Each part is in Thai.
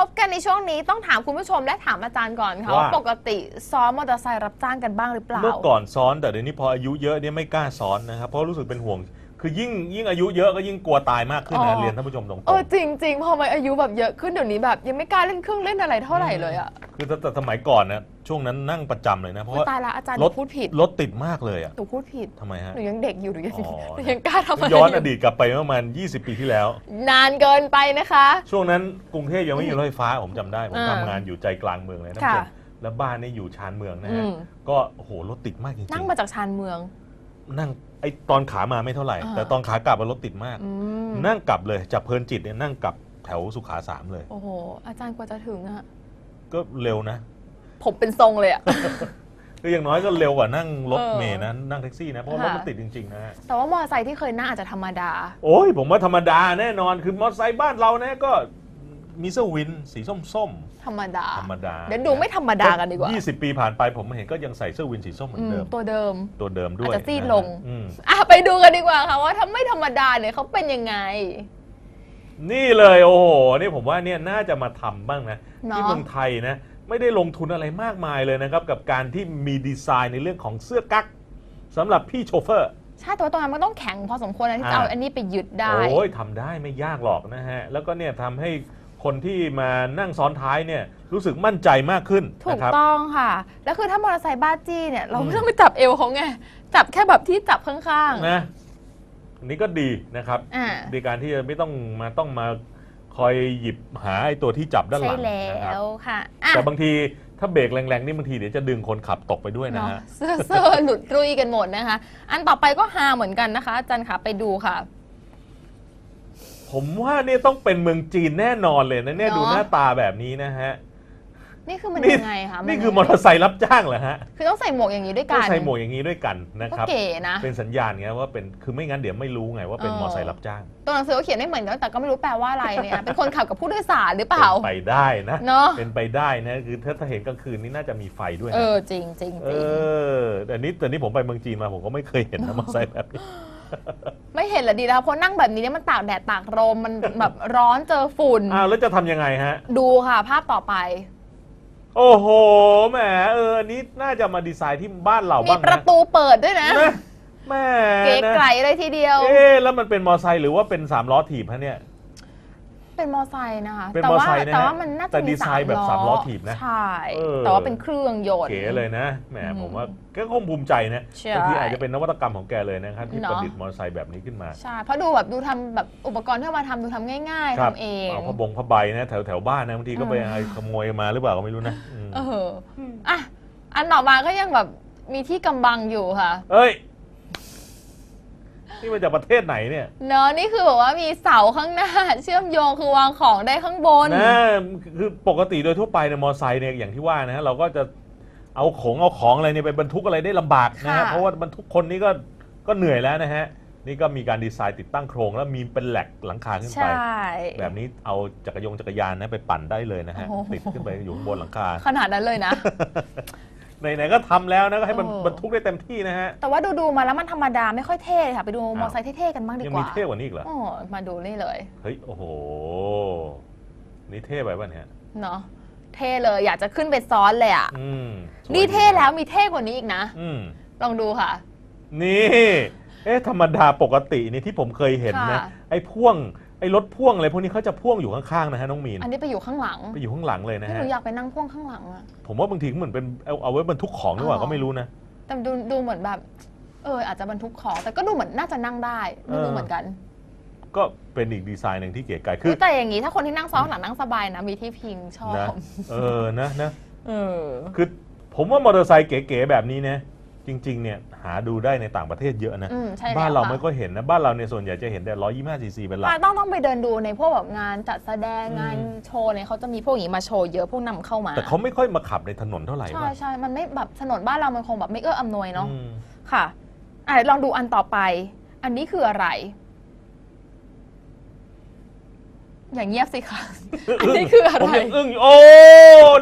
พบกันในช่วงนี้ต้องถามคุณผู้ชมและถามอาจารย์ก่อนค่ะว่า ว่าปกติซ้อมมอเตอร์ไซค์รับจ้างกันบ้างหรือเปล่า เมื่อก่อนซ้อนแต่เดี๋ยวนี้พออายุเยอะเนี่ยไม่กล้าซ้อนนะครับเพราะรู้สึกเป็นห่วง คือยิ่งยิ่งอายุเยอะก็ยิ่งกลัวตายมากขึ้นอ๋นะอ เรียนท่านผู้ชมตรงเออจริงจริงๆพอมาอายุแบบเยอะขึ้นเดี๋ยวนี้แบบ ยังไม่กล้าเล่นเครื่องเล่นอะไรเท่าไหร่เลยอะๆคือแต่แต่สมัยก่อนนะช่วงนั้นนั่งประจำเลยนะ เพราะอุ๊ยว่าตายละอาจารย์หรนูถพูดผิดรถติดมากเลยอะหนูพูดผิดทำไมฮะ หนูยังเด็กอยู่หนูยังอ๋อ หนูยังกล้าทำอะไรย้อนออยู่ดีตกลับไปประมาณ 20 ปีที่แล้ว นานเกินไปนะคะ ช่วงนั้นกรุงเทพยังไม่มีรถไฟฟ้าผมจำได้ผมอ่าทำงานอยู่ใจกลางเมืองเลยนะค่ะเพื่อนแล้วบ้านเนี่ยอยู่ชานเมืองนะอืฮะมก็โอ้โหรถติดมากจริงๆนั่งมาจากชานเมืองนั่ง ไอตอนขามาไม่เท่าไหร่ อ่า แต่ตอนขากลับอะรถติดมาก อืมนั่งกลับเลยจากเพลินจิตเนี่ยนั่งกลับแถวสุขาสามเลย โอ้โห อาจารย์กว่าจะถึงอะก็เร็วนะผมเป็นทรงเลยอะ คืออย่างน้อยก็เร็วกว่านั่งรถเออเมล์นะนั่งแท็กซี่นะเพราะว่ารถค่ะ มันติดจริงๆนะฮะแต่ว่ามอเตอร์ไซค์ที่เคยนั่งอาจจะธรรมดา โอ้ยผมว่าธรรมดาแน่นอนคือมอเตอร์ไซค์บ้านเราเนี่ยก็ มีเสื้อวิน สีส้มธรรมดา ๆธรรมดาเดี๋ยวดูไม่ธรรมดากันดีกว่า 20 ปีผ่านไปผมเห็นก็ยังใส่เสื้อวินสีส้มเหมืออืนมเดิม ตัวเดิม ตัวเดิมด้วยอาจจะซีดนฮลงอืมอะไปดูกันดีกว่าค่ะว่าถ้าไม่ธรรมดาเนี่ยเขาเป็นยังไง นี่เลยโอ้โห นี่ผมว่าเนี่ยน่าจะมาทำบ้างนะ เนอะที่เมืองไทยนะ ไม่ได้ลงทุนอะไรมากมายเลยนะครับ กับการที่มีดีไซน์ในเรื่องของเสื้อกั๊กสำหรับพี่โชเฟอร์ ใช่แต่ว่าตรงนั้นมันต้องแข็งพอสมควรนะที่จะเอาอ่า อันนี้ไปยึดได้ โอ้ยทำได้ไม่ยากหรอกนะฮะ แล้วก็เนี่ยทำให้ คนที่มานั่งซ้อนท้ายเนี่ยรู้สึกมั่นใจมากขึ้นถูกนะครับ ต้องค่ะ แล้วคือถ้ามอเตอร์ไซค์บ้าจี้เนี่ย เราอืไม่มต้องไปจับเอวเขาไง จับแค่แบบที่จับข้างนะอันนี้ก็ดีนะครับๆอ่า ในการที่จะไม่ต้องมาต้องมาคอยหยิบหาไอ้ตัวที่จับด้านหใช่ลังแล้นะครับวค่ะอะแต่บางทีถ้าเบรกแรงๆนี่บางทีเดี๋ยวจะดึงคนขับตกไปด้วยนะเนาะฮะ เสื้อเสื้อหลุดรุยกันหมดนะคะ อันต่อไปก็ฮาเหมือนกันนะคะอาจารย์ค่ะไปดูค่ะ ผมว่าเนี่ยต้องเป็นเมืองจีนแน่นอนเลยนะเนี่ยเนอะดูหน้าตาแบบนี้นะฮะ นี่คือมันนี่ยังไงคะนี่ยัคืองมอเตอร์ไซค์รับจ้างเหรอฮะคือต้องใส่หมวกอย่างนี้ด้วยต้กัองนใส่หมวกอย่างนี้ด้วยกันนะก็ครับเก๋นะเป็นสัญญาณไงว่าเป็นคือไม่งั้นเดี๋ยวไม่รู้ไงว่าเป็นเออมอเตอร์ไซค์รับจ้างตัวหนังสือเขาเขียนไม่เหมือนกันแต่ก็ไม่รู้แปลว่าอะไรเนี่ยเป็นคนขับกับผู้โดยสารหรือเปล่าเป็นไปได้นะเนอะเป็นไปได้นะคือถ้าถ้าเห็นกลางคืนนี่น่าจะมีไฟด้วยเอนะอจริงจริงเอจริงอแต่นี้แต่นี้ผมไปเมืองจีนมาผมก็ไม่เคยเห็นนะมอเตอร์ไซค์แบบนี้ไม่เห็นเหรอดีแล้วเพราะนั่งแบบนี้เนี่ยมันตากแดดตากลมมันแบบร้อนเจอฝุ่นอ้าวแล้วจะทำยังไงฮะ ดูค่ะ ภาพต่อไป โอ้โห แหม เอออันนี้น่าจะมาดีไซน์ที่บ้านเรามีบ้างประนะตูเปิดด้วยนะ นะแหม่เก๋นะไก่เลยทีเดียว เอ๊ะแล้วมันเป็นมอเตอร์ไซค์หรือว่าเป็นสามล้อถีบฮะเนี่ย เป็นมอไซค์นะคะ เป็นแต่มอว่าไซค์นะฮะแต่ว่ามันน่าแต่จะดีมีไซน์แบบสามล้อถีบนะใช่ เออ แต่ว่าเป็นเครื่องยนต์ เก๋เลยนะแหมอืมผมว่าก็คงภูมิใจนะใช่บางทีอาจจะเป็นนวัตกรรมของแกเลยนะครับที่เนอะ ประดิษฐ์มอเตอร์ไซค์แบบนี้ขึ้นมาใช่ เพราะดูแบบดูทำแบบอุปกรณ์ที่เอามาทำดูทำง่ายครัๆทำเอง เอาผ้าบงผ้าใบนะแถวแถวบ้านนะบางทีก็ไปอืม เอาขโมยมาหรือเปล่าก็ไม่รู้นะอืมเอออะอันต่อมาก็ยังแบบมีที่กำบังอยู่ค่ะ เอ้ย นี่มาจากประเทศไหนเนี่ยเนอะนี่คือแบบว่ามีเสาข้างหน้า เชื่อมโยงคือวางของได้ข้างบนนะคือปกติโดยทั่วไปเนี่ยมอเตอร์ไซค์เนี่ยอย่างที่ว่านะฮะเราก็จะเอาของเอาของอะไรเนี่ยไปบรรทุกอะไรได้ลำบากนะฮะค่ะเพราะว่าบรรทุกคนนี่ก็ก็เหนื่อยแล้วนะฮะนี่ก็มีการดีไซน์ติดตั้งโครง แล้วมีเป็นแหลกหลังคาขึ้นใช่ไป แบบนี้เอาจักรยงจักรยานนะไปปั่นได้เลยนะฮะโอ้โหติดขึ้นไปอยู่ข้างบนหลังคา ขนาดนั้นเลยนะ ไหนๆก็ทำแล้วนะก็ให้มันเออบรรทุกได้เต็มที่นะฮะแต่ว่าดูดูๆมาแล้วมันธรรมดาไม่ค่อยเท่ค่ะ ไปดูมอเตอร์ไซค์เท่ๆกันบ้างดียังกมีว่าเท่กว่านี้อีกเหรออ๋อมาดูนี่เลยเฮ้ย โอ้โห นี่เท่ไปป่ะเนี่ยเนาะเท่เลยอยากจะขึ้นไปซ้อนเลยอะอืมสวยนี่เท่ดีะแล้วมีเท่กว่านี้อีกนะ อืมลองดูค่ะ นี่ เอ๊ะ ธรรมดาปกตินี่ที่ผมเคยเห็นนะ ค่ะ ไอ้พ่วง ไอ้รถพ่วงอะไรพวกนี้เขาจะพ่วงอยู่ข้างๆนะฮะน้องมีนอันนี้ไปอยู่ข้างหลังไปอยู่ข้างหลังเลยนะนี่หฮะนูอยากไปนั่งพ่วงข้างหลังอะ ผมว่าบางทีเหมือนเป็นเอาเอาไว้บรรทุกของหรือเปล่าอ๋อ ก็ไม่รู้นะ แต่ดูดูเหมือนแบบ เออ อาจจะบรรทุกของ แต่ก็ดูเหมือนน่าจะนั่งได้ไม่เอรู้อ เหมือนกันก็เป็นอีกดีไซน์หนึ่งที่เก๋ไก่คือแต่อย่างนี้ถ้าคนที่นั่งซ้อนข้างหลังนั่งสบายนะมีที่พิงชอบนะเออนะนะ เออ คือผมว่ามอเตอร์ไซค์เก๋ๆแบบนี้นะ จริงๆเนี่ยหาดูได้ในต่างประเทศเยอะนะ อืมใช่แล้วบ้านเราค่ะไม่ก็เห็นนะ บ้านเราเนี่ยส่วนใหญ่จะเห็นแต่ 125 ซีซีเป็นหลัก อะต้องต้องไปเดินดูในพวกแบบงานจัดแสดงอืมงานโชว์เนี่ยเขาจะมีพวกอย่างนี้มาโชว์เยอะพวกนำเข้ามาแต่เขาไม่ค่อยมาขับในถนนเท่าไหร่ใช่ป่ะใช่มันไม่แบบถนนบ้านเรามันคงแบบไม่เอื้ออำนวยเนาะอืมค่ะอะลองดูอันต่อไป อันนี้คืออะไร อย่างเงียบสิคะอันนี้คืออะไร ผมยังอึ้งอยู่โอ้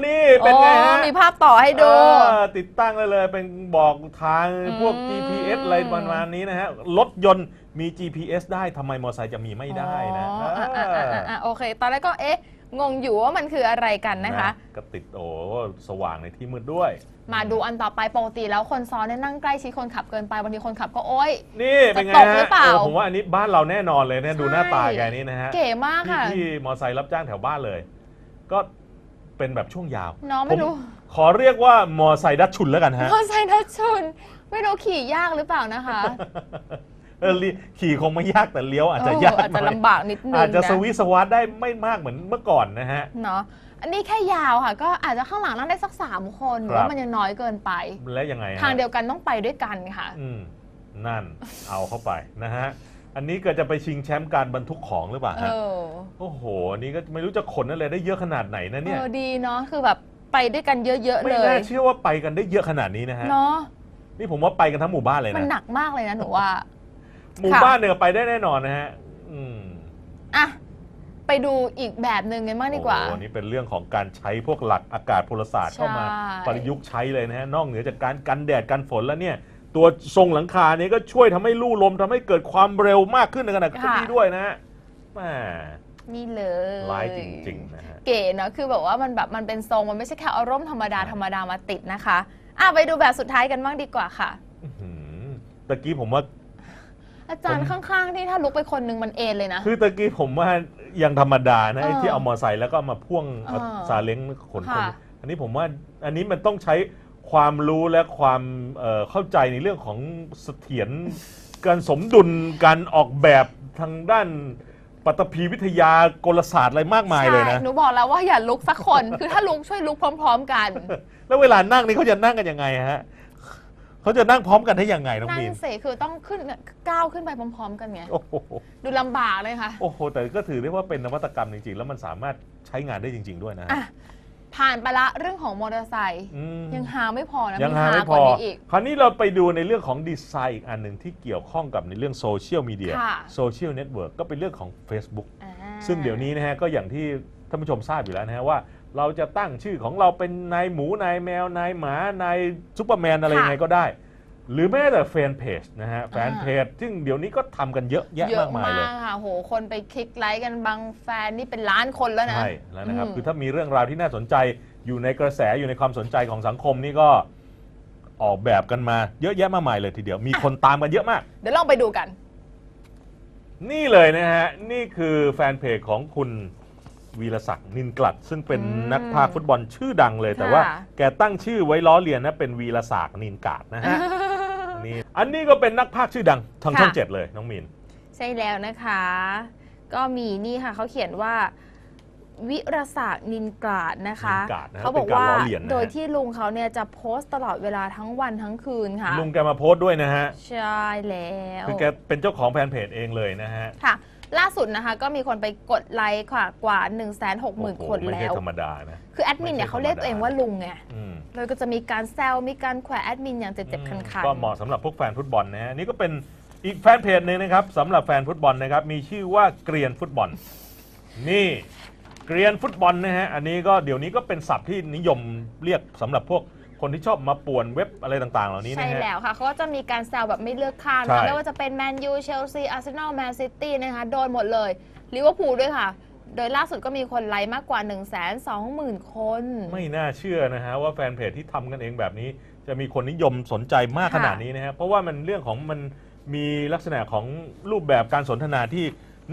นี่เป็นไงฮะอ๋อมีภาพต่อให้ดู เออติดตั้งได้เลยเป็นบอกทางอืมพวก GPS อะไรประมาณนี้นะฮะ รถยนต์มี GPS ได้ทำไมมอเตอร์ไซค์จะมีไม่ได้นะอ๋ออะอะอะอะอะโอเค ตอนแรกก็เอ๊ะ งงอยู่ว่ามันคืออะไรกันนะคะ ก็ติดโอ้สว่างในที่มืดด้วย มาดูอันต่อไปปกติแล้วคนซ้อนเนี่ยนั่งใกล้ชิดคนขับเกินไปบางทีคนขับก็โอ๊ย นี่เป็นไงจะตกหรืฮะอเปล่าโอ้ผมว่าอันนี้บ้านเราแน่นอนเลยเนี่ยดูหน้าตาใช่แกนี่นะฮะเก๋มากพี่ค่ะที่มอไซค์รับจ้างแถวบ้านเลย ก็เป็นแบบช่วงยาวน้องไม่รู้ผขอเรียกว่ามอไซค์ดัชชุนแล้วกันฮะ มอไซค์นัดชุน ไม่รู้ขี่ยากหรือเปล่านะคะเออลิขี่คงไม่ยากแต่เลี้ยวอาจจะเออยากอาจจะหน่อยลำบากนิดนึงอาจจะนสวิสสวัสดได้ไม่มากเหมือนเมื่อก่อนนะฮะ เนาะ อันนี้แค่ยาวค่ะ ก็อาจจะข้างหลังนั่งได้สักสามคนหรือครับ ว่ามันยังน้อยเกินไป และยังไงฮะ ทางเดียวกันต้องไปด้วยกันค่ะ อืมนั่น เอาเข้าไปนะฮะ อันนี้ก็จะไปชิงแชมป์การบรรทุกของหรือเปล่าเอฮะ อโอ้โห อันนี้ก็ไม่รู้จะขนอะไรได้เยอะขนาดไหนนะเอเนี่ย อดีเนาะคือแบบไปด้วยกันเยอะๆไม่เลน่ายเชื่อว่าไปกันได้เยอะขนาดนี้นะฮะ เนาะนี่ผมว่าไปกันทั้งหมู่บ้านเลยมันนะ หนักมากเลยนะหนูว่า หมู่บ้านเนี่ยไปได้แน่นอนนะฮะ อืม อะ ไปดูอีกแบบหนึ่งกันบ้างดีกว่าโอ้โหนี่เป็นเรื่องของการใช้พวกหลักอากาศพลศาสตร์เข้ามาใช่ประยุกต์ใช้เลยนะฮะนอกเหนือจากการกันแดดกันฝนแล้วเนี่ย ตัวทรงหลังคาเนี่ยก็ช่วยทำให้ลู่ลมทำให้เกิดความเร็วมากขึ้นในขณะขับขี่ด้วยนะฮะแหมนี่เลยร้ายจริงๆนะฮะเก๋เนอะคือแบบว่ามันแบบมันเป็นทรงมันไม่ใช่แค่เอาร่มธรรมดาธรรมดามาติดนะคะอะไปดูแบบสุดท้ายกันบ้างดีกว่าค่ะอื้อหือตะกี้ผมว่าอาจารย์ผมข้างๆ ที่ถ้าลุกไปคนนึงมันเอนเลยนะ คือตะกี้ผมว่า ยังธรรมดานะไอ้เออที่เอามอไซค์แล้วก็เอามาพ่วงเอาเออซาเล้งขนคนค่ะ อันนี้ผมว่าอันนี้มันต้องใช้ความรู้และความเอ่อเข้าใจในเรื่องของเสถียรการสมดุลการออกแบบทางด้านปัตตภีวิทยากลศาสตร์อะไรมากมายเลยนะ ใช่หนูบอกแล้วว่าอย่าลุกสักคน คือถ้าลุกช่วยลุกพร้อม ๆ กัน แล้วเวลานั่งนี่เขาจะนั่งกันยังไงฮะ เขาจะนั่งพร้อมกันได้ยังไงน้องนั่มีนนสิคือต้องขึ้นก้าวขึ้นไปพร้อมๆ กันไงโอ้โหดูลำบากเลยค่ะโอ้โหแต่ก็ถือได้ว่าเป็นนวัตกรรมจริงๆ แล้วมันสามารถใช้งานได้จริง ๆด้วยนะฮะ อะผ่านไปละเรื่องของมอเตอร์ไซค์อืม ยังหาไม่พอนะยังหาไม่กพว่าอนี้อีก คราวนี้เราไปดูในเรื่องของดีไซน์อีกอันหนึ่งที่เกี่ยวข้องกับในเรื่องโซเชียลมีเดียค่ะ โซเชียลเน็ตเวิร์กก็เป็นเรื่องของ Facebook อ่าซึ่งเดี๋ยวนี้นะฮะก็อย่างที่ ท่านผู้ชมทราบอยู่แล้วนะฮะว่า เราจะตั้งชื่อของเราเป็นนายหมูนายแมวนายหมานายซูเปอร์แมนอะไรยังไงก็ได้ หรือแม้แต่แฟนเพจนะฮะแฟนเพจซึ่งเดี๋ยวนี้ก็ทำกันเยอะแยะเยอะมากมายเลยมากค่ะโห คนไปคลิกไลค์กันบางแฟนนี่เป็นล้านคนแล้วนะ ใช่แล้วนะครับอืม คือถ้ามีเรื่องราวที่น่าสนใจอยู่ในกระแสอยู่ในความสนใจของสังคมนี่ก็ออกแบบกันมาเยอะแยะมากมายเลยทีเดียวมีคนตามกันเยอะมาก เดี๋ยวลองไปดูกัน นี่เลยนะฮะ นี่คือแฟนเพจของคุณ วีรศักดิ์นินกลัด ซึ่งเป็นอืมนักพากย์ฟุตบอลชื่อดังเลย แต่ว่าค่ะ แกตั้งชื่อไว้ล้อเลียนนะเป็นวีรศักดิ์นินกาดนะฮะนี่อันนี้ก็เป็นนักพากย์ชื่อดังทางช่องค่ะ เจ็ดเลยน้องมีน ใช่แล้วนะคะ ก็มีนี่ค่ะเขาเขียนว่าวิรศักดิ์นินกราดนะคะนินกราดนะฮะเขาบอกว่าเป็นการล้อเลียนนะฮะ โดยที่ลุงเขาเนี่ยจะโพสต์ตลอดเวลาทั้งวันทั้งคืนค่ะลุงแกมาโพสต์ด้วยนะฮะ ใช่แล้ว คือแกเป็นเจ้าของแฟนเพจเองเลยนะฮะ ค่ะ ล่าสุดนะคะก็มีคนไปกดไลค์ค่ะกว่า 1 6 0 0 0โอ้โห0คนไม่แล้ใช่ว ธรรมดานะ คือแอดมินเนี่ยเขาเรียกตัวเองว่าลุงไงอืม เลยก็จะมีการแซวมีการแขวะแอดมินอย่างเจ็บๆคันๆก็เหมาะสำหรับพวกแฟนฟุตบอลนะฮะนี่ก็เป็นอีกแฟนเพจหนึ่งนะครับสำหรับแฟนฟุตบอลนะครับมีชื่อว่าเกรียนฟุตบอล นี่เกรียนฟุตบอลนะฮะอันนี้ก็เดี๋ยวนี้ก็เป็นศัพท์ที่นิยมเรียกสำหรับพวก คนที่ชอบมาป่วนเว็บอะไรต่างๆ เหล่านี้ใช่นะฮะ แล้วค่ะเขาก็จะมีการแซวแบบไม่เลือกข้างใช่ นะไม่ว่าจะเป็นแมนยูเชลซีอาร์เซนอลแมนซิตี้นะคะโดนหมดเลยลิเวอร์พูลด้วยค่ะ โดยล่าสุดก็มีคนไลค์มากกว่า 1 2 0 0 0 0 คน ไม่น่าเชื่อนะฮะว่าแฟนเพจที่ทำกันเองแบบนี้ จะมีคนนิยมสนใจมากค่ะ ขนาดนี้นะฮะเพราะว่ามันเรื่องของมันมีลักษณะของรูปแบบการสนทนาที่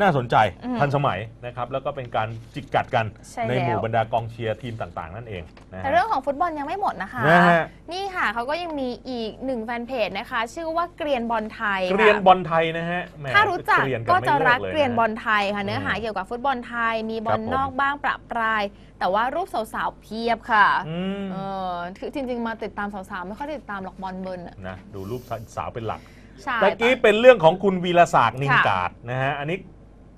น่าสนใจทันสมัยนะครับแล้วก็เป็นการจิกกัดกันใช่ในหมู่แล้ว บรรดากองเชียร์ทีมต่างๆ นั่นเองนะแต่ฮะ เรื่องของฟุตบอลยังไม่หมดนะคะ นะฮะ นี่ค่ะเขาก็ยังมีอีกหนึ่งแฟนเพจนะคะ ชื่อว่าเกรียนบอลไทยเกรียนค่ะ บอลไทยนะฮะแหมถ้ารู้จักเยนนก็ไม่จะลิรักลเกรียนบอละไทยค่ะ เนื้อหาเกี่ยวกับฟุตบอลไทย มีบอลครับผมนอกบ้างประปราย แต่ว่ารูปสาวๆเพียบค่ะอืมเออคือจริง ๆ มาติดตามสาวๆ ไม่ค่อยได้ติดตามหรอกบอลเบิร์นอะนะดูรูปสาวเป็นหลัก ใช่ ตะกี้ปะเป็นเรื่องของคุณวีรศักดิ์นินค่ะกาดนะฮะ อันนี้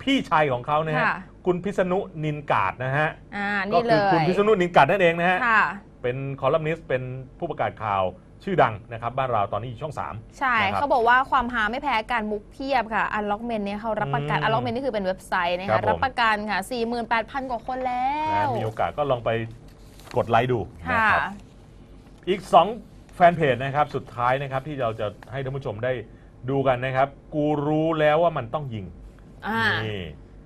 พี่ชายของเขานะฮะค่ะ คุณพิษณุนินกาดนะฮะอ่าก็นี่เลคือยคุณพิษณุนินกาดนั่นเองนะฮะค่ะ เป็นคอลัมนิสต์เป็นผู้ประกาศข่าวชื่อดังนะครับบ้านเราตอนนี้อยู่ช่อง 3 ใช่ นะครับเขาบอกว่าความหาไม่แพ้การมุกเพียบค่ะอันล็อกเมนเนี่ยเขารับประกัน อืมอันล็อกเมนนี่คือเป็นเว็บไซต์นะครัคะบผม รับประกันค่ะ 48,000 กว่าคนแล้นะว มีโอกาสก็ลองไปกดไลค์ดูนะค่ะ ครับ อีก 2 แฟนเพจนะครับสุดท้ายนะครับที่เราจะให้ท่านผู้ชมได้ดูกันนะครับ กูรู้แล้วว่ามันต้องยิง อ่านี่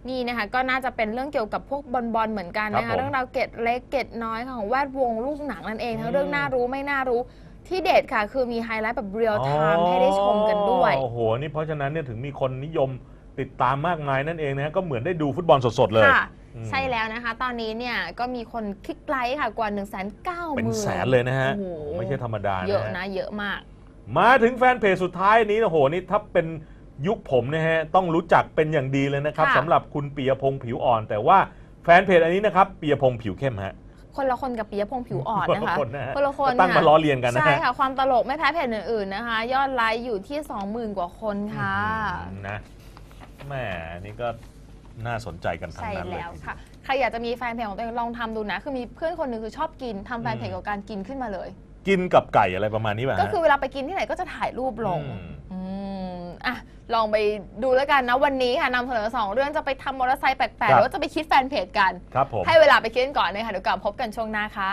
นี่นะคะก็น่าจะเป็นเรื่องเกี่ยวกับพวกบอลบอลเหมือนกันนะครัคะบผมเรื่องราวเกร็ดเล็กเกร็ดน้อยค่ะของแวดวงลูกหนังนั่นเองทั้อืงมเรื่องน่ารู้ไม่น่ารู้ที่เด็ดค่ะ คือมีไฮไลท์แบบเรียลไทม์ให้ได้ชมกันด้วย โอ้โห นี่เพราะฉะนั้นเนี่ยถึงมีคนนิยมติดตามมากมายนั่นเองนะฮะก็เหมือนได้ดูฟุตบอลสดๆเลย ค่ะ อืม ใช่แล้วนะคะ ตอนนี้เนี่ยก็มีคนคลิกไลค์ค่ะกว่า1 9 0 0 0 0เป็นแสนเลยนะฮะ โอ้โห ไม่ใช่ธรรมดาเยอะฮนะเยอะมาก มาถึงแฟนเพจสุดท้ายนี้โอ้โห นี่ถ้าเป็น ยุคผมนะฮะต้องรู้จักเป็นอย่างดีเลยนะครับค่ะ สำหรับคุณปียพงษ์ผิวอ่อน แต่ว่าแฟนเพจอันนี้นะครับปียพงษ์ผิวเข้มฮะคนละคนกับปิยพงษ์ผิวอ่อนคนนะละคะคนนะฮะคนละคนตั้งมาค่ะ ล้อเลียนกันนะใช่ฮะ ค่ะ ความตลกไม่แพ้เพจอื่นๆนะคะ ยอดไลค์อยู่ที่ 20,000 กว่าคนค่ะ อืมนะแหม่นี่ก็น่าสนใจกันทั้งใช่นั้นเลยแล้วค่ะ ใครอยากจะมีแฟนเพจของตัวเองลองทำดูนะ คือมีเพื่อนคนหนึ่งคือชอบกินทำแฟนเพจอืม กับการกินขึ้นมาเลย กินกับไก่อะไรประมาณนี้ป่ะฮะ ก็คือเวลาไปกินที่ไหนก็จะถ่ายรูปลง อืมอืมอะ ลองไปดูแล้วกันนะวันนี้ค่ะนำเสนอสองเรื่องจะไปทำมอเตอร์ไซค์แปลกๆหรือว่าจะไปคิดแฟนเพจกัน ครับผม ให้เวลาไปคิดกันก่อนนะคะเดี๋ยวกลับพบกันช่วงหน้าค่ะ